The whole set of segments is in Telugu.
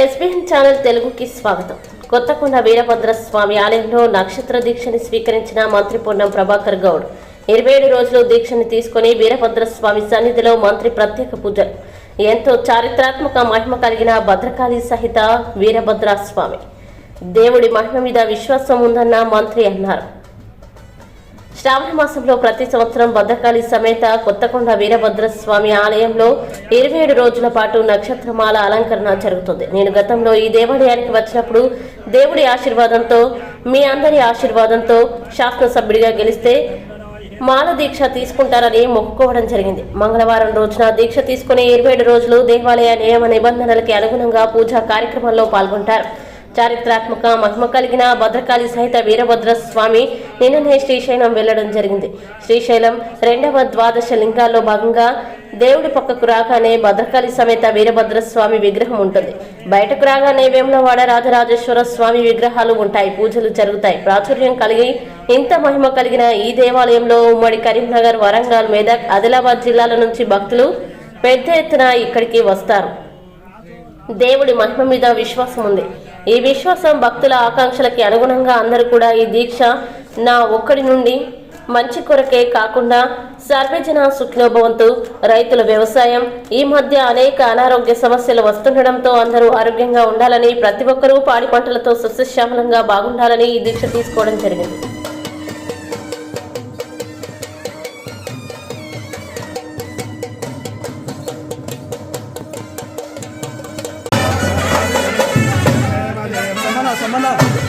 ఎస్బీఎన్ ఛానల్ తెలుగుకి స్వాగతం. కొత్తకొండ వీరభద్ర స్వామి ఆలయంలో నక్షత్ర దీక్షని స్వీకరించిన మంత్రి పొన్నం ప్రభాకర్ గౌడ్. ఇరవై ఏడు రోజులు దీక్షని తీసుకుని వీరభద్ర స్వామి సన్నిధిలో మంత్రి ప్రత్యేక పూజలు ఎంతో చారిత్రాత్మక మహిమ కలిగిన భద్రకాళి సహిత వీరభద్ర స్వామి దేవుడి మహిమ మీద విశ్వాసం ఉందన్న మంత్రి అన్నారు. శ్రావణ మాసంలో ప్రతి సంవత్సరం భద్రకాళి సమేత కొత్తకొండ వీరభద్ర స్వామి ఆలయంలో ఇరవై ఏడు రోజుల పాటు నక్షత్రమాల అలంకరణ జరుగుతుంది. నేను గతంలో ఈ దేవాలయానికి వచ్చినప్పుడు దేవుడి ఆశీర్వాదంతో మీ అందరి ఆశీర్వాదంతో శాసనసభ్యుడిగా గెలిస్తే మాల దీక్ష తీసుకుంటారని మొక్కుకోవడం జరిగింది. మంగళవారం రోజున దీక్ష తీసుకుని ఇరవై ఏడు రోజులు దేవాలయ నియమ నిబంధనలకి అనుగుణంగా పూజా కార్యక్రమంలో పాల్గొంటారు. చారిత్రాత్మక మహిమ కలిగిన భద్రకాళి సహిత వీరభద్ర స్వామి నిన్ననే శ్రీశైలం వెళ్ళడం జరిగింది. శ్రీశైలం రెండవ ద్వాదశ లింగాల్లో భాగంగా దేవుడి పక్కకు రాగానే భద్రకాళి సమేత వీరభద్ర స్వామి విగ్రహం ఉంటుంది. బయటకు రాగానే వేములవాడ రాజరాజేశ్వర స్వామి విగ్రహాలు ఉంటాయి. పూజలు జరుగుతాయి. ప్రాచుర్యం కలిగి ఇంత మహిమ కలిగిన ఈ దేవాలయంలో ఉమ్మడి కరీంనగర్ వరంగల్ మెదక్ ఆదిలాబాద్ జిల్లాల నుంచి భక్తులు పెద్ద ఎత్తున ఇక్కడికి వస్తారు. దేవుడి మహిమ మీద విశ్వాసం ఉంది. ఈ విశ్వాసం భక్తుల ఆకాంక్షలకి అనుగుణంగా అందరూ కూడా ఈ దీక్ష నా ఒక్కడి నుండి మంచి కొరకే కాకుండా సర్వజన సుఖ్నోభవంతు రైతుల వ్యవసాయం ఈ మధ్య అనేక అనారోగ్య సమస్యలు వస్తుండడంతో అందరూ ఆరోగ్యంగా ఉండాలని ప్రతి ఒక్కరూ పాడి పంటలతో సస్యశ్యామలంగా బాగుండాలని ఈ దీక్ష తీసుకోవడం జరిగింది. नमस्ते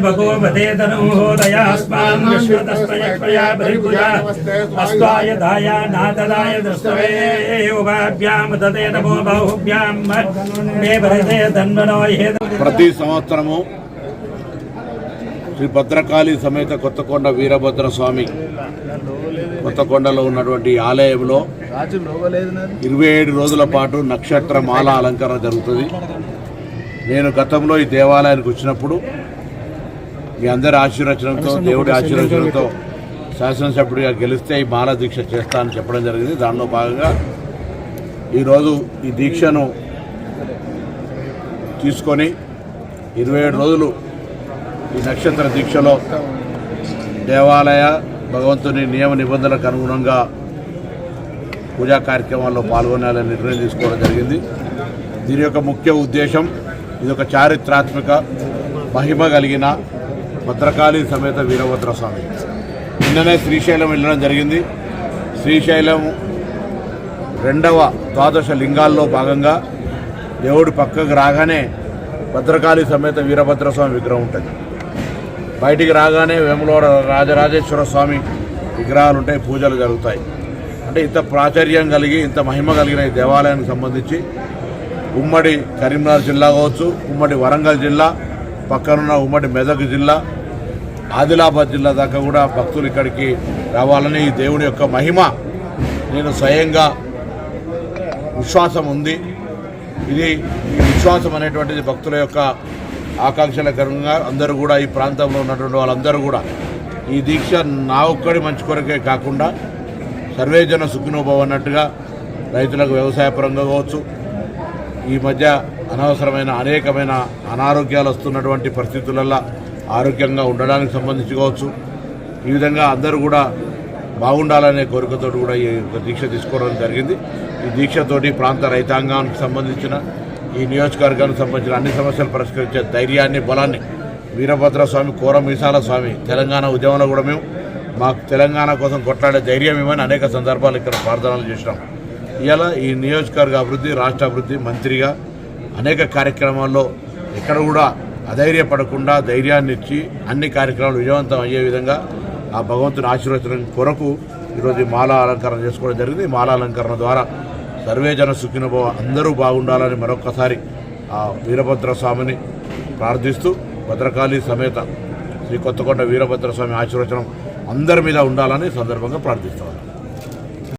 भगवते तनोदयास्मान् विश्वतस्तयक्षया बलिभुजा अस्त्वाय धाया नाददाय दृष्टवे उभाभ्यां ददे नमो बाहुभ्यां मे भरते धन्वनो प्रति संवत्सरमु శ్రీ భద్రకాళి సమేత కొత్తకొండ వీరభద్ర స్వామి కొత్తకొండలో ఉన్నటువంటి ఆలయంలో ఇరవై ఏడు రోజుల పాటు నక్షత్ర మాల అలంకరణ జరుగుతుంది. నేను గతంలో ఈ దేవాలయానికి వచ్చినప్పుడు మీ అందరి ఆశీర్వచనంతో దేవుడి ఆశీర్వచనంతో శాసనసభ్యుడిగా గెలిస్తే ఈ మాల దీక్ష చేస్తానని చెప్పడం జరిగింది. దానిలో భాగంగా ఈరోజు ఈ దీక్షను తీసుకొని ఇరవై ఏడు రోజులు ఈ నక్షత్ర దీక్షలో దేవాలయ భగవంతుని నియమ నిబంధనలకు అనుగుణంగా పూజా కార్యక్రమాల్లో పాల్గొనాలని నిర్ణయం తీసుకోవడం జరిగింది. దీని యొక్క ముఖ్య ఉద్దేశం ఇది ఒక చారిత్రాత్మక మహిమ కలిగిన భద్రకాళి సమేత వీరభద్ర స్వామి. నిన్ననే శ్రీశైలం వెళ్ళడం జరిగింది. శ్రీశైలం రెండవ ద్వాదశ లింగాల్లో భాగంగా దేవుడు పక్కకు రాగానే భద్రకాళి సమేత వీరభద్ర స్వామి విగ్రహం ఉంటుంది. బయటికి రాగానే వేములవాడ రాజరాజేశ్వర స్వామి విగ్రహాలు ఉంటాయి పూజలు జరుగుతాయి. అంటే ఇంత ప్రాచుర్యం కలిగి ఇంత మహిమ కలిగిన ఈ దేవాలయానికి సంబంధించి ఉమ్మడి కరీంనగర్ జిల్లా కావచ్చు ఉమ్మడి వరంగల్ జిల్లా పక్కనున్న ఉమ్మడి మెదక్ జిల్లా ఆదిలాబాద్ జిల్లా దాకా కూడా భక్తులు ఇక్కడికి రావాలని ఈ దేవుని యొక్క మహిమ. నేను స్వయంగా విశ్వాసం ఉంది. ఇది ఈ విశ్వాసం అనేటువంటిది భక్తుల యొక్క ఆకాంక్షల కరంగా అందరూ కూడా ఈ ప్రాంతంలో ఉన్నటువంటి వాళ్ళందరూ కూడా ఈ దీక్ష నా ఒక్కడి మంచి కొరకే కాకుండా సర్వేజన సుఖినోభవ అన్నట్టుగా రైతులకు వ్యవసాయపరంగా కావచ్చు ఈ మధ్య అనవసరమైన అనేకమైన అనారోగ్యాలు వస్తున్నటువంటి పరిస్థితులల్లో ఆరోగ్యంగా ఉండడానికి సంబంధించి కావచ్చు ఈ విధంగా అందరూ కూడా బాగుండాలనే కోరికతో కూడా ఈ యొక్క దీక్ష తీసుకోవడం జరిగింది. ఈ దీక్షతోటి ప్రాంత రైతాంగానికి సంబంధించిన ఈ నియోజకవర్గానికి సంబంధించిన అన్ని సమస్యలు పరిష్కరించే ధైర్యాన్ని బలాన్ని వీరభద్ర స్వామి మీసాల స్వామి తెలంగాణ ఉద్యమంలో కూడా మేము మాకు తెలంగాణ కోసం కొట్లాడే ధైర్యం ఇవ్వని అనేక సందర్భాలు ఇక్కడ ప్రార్థనలు చేసినాం. ఇలా ఈ నియోజకవర్గ అభివృద్ధి రాష్ట్ర అభివృద్ధి మంత్రిగా అనేక కార్యక్రమాల్లో ఎక్కడ కూడా అధైర్యపడకుండా ధైర్యాన్ని ఇచ్చి అన్ని కార్యక్రమాలు విజయవంతం అయ్యే విధంగా ఆ భగవంతుని ఆశీర్వచనం కొరకు ఈరోజు మాల అలంకరణ చేసుకోవడం జరిగింది. మాల అలంకరణ ద్వారా సర్వేజన సుఖినభవ అందరూ బాగుండాలని మరొక్కసారి ఆ వీరభద్ర స్వామిని ప్రార్థిస్తూ భద్రకాళి సమేత శ్రీ కొత్తకొండ వీరభద్ర స్వామి ఆశీర్వచనం అందరి మీద ఉండాలని సందర్భంగా ప్రార్థిస్తున్నాను